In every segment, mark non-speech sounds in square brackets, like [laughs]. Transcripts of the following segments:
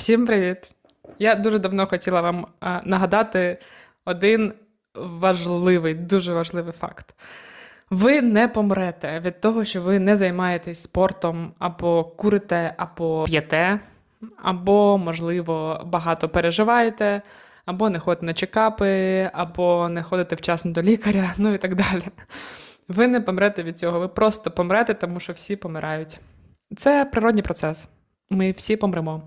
Всім привіт! Я дуже давно хотіла вам нагадати один важливий, дуже важливий факт. Ви не помрете від того, що ви не займаєтесь спортом, або курите, або п'єте, або, можливо, багато переживаєте, або не ходите на чекапи, або не ходите вчасно до лікаря, [laughs] ну і так далі. Ви не помрете від цього, ви просто помрете, тому що всі помирають. Це природній процес. Ми всі помремо.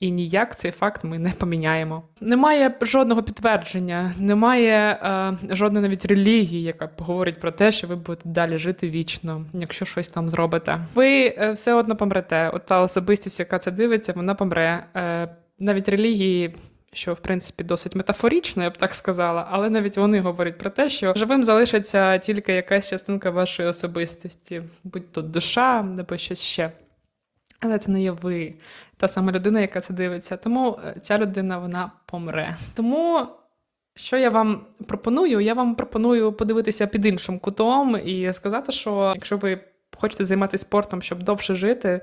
І ніяк цей факт ми не поміняємо. Немає жодного підтвердження, немає е, жодної навіть релігії, яка говорить про те, що ви будете далі жити вічно, якщо щось там зробите. Ви е, все одно помрете. От та особистість, яка це дивиться, вона помре. Е, навіть релігії. Що в принципі досить метафорично, я б так сказала, але навіть вони говорять про те, що живим залишиться тільки якась частинка вашої особистості, будь то душа або щось ще. Але це не є ви, та сама людина, яка це дивиться. Тому е, ця людина вона помре. Тому що я вам пропоную? Я вам пропоную подивитися під іншим кутом і сказати, що якщо ви хочете займатися спортом, щоб довше жити,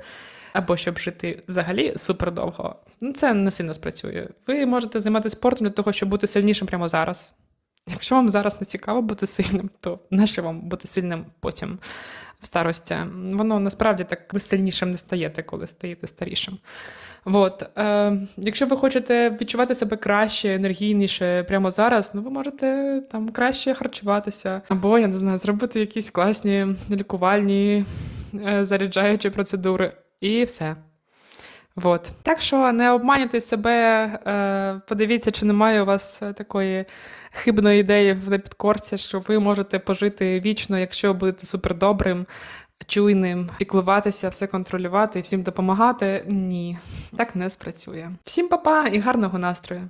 або щоб жити взагалі супердовго, ну це не сильно спрацює. Ви можете займатися спортом для того, щоб бути сильнішим прямо зараз. Якщо вам зараз не цікаво бути сильним, то нащо вам бути сильним потім старості? Воно насправді так ви сильнішим не стаєте, коли стаєте старішим. От. Е, якщо ви хочете відчувати себе краще, енергійніше прямо зараз, ну ви можете там краще харчуватися, або я не знаю, зробити якісь класні лікувальні е, заряджаючі процедури, і все. Вот. Так що не обманюйте себе, е, подивіться, чи немає у вас е, такої хибної ідеї в підкорці, що ви можете пожити вічно, якщо будете супердобрим, чуйним, піклуватися, все контролювати і всім допомагати. Ні, так не спрацює. Всім па-па і гарного настрою!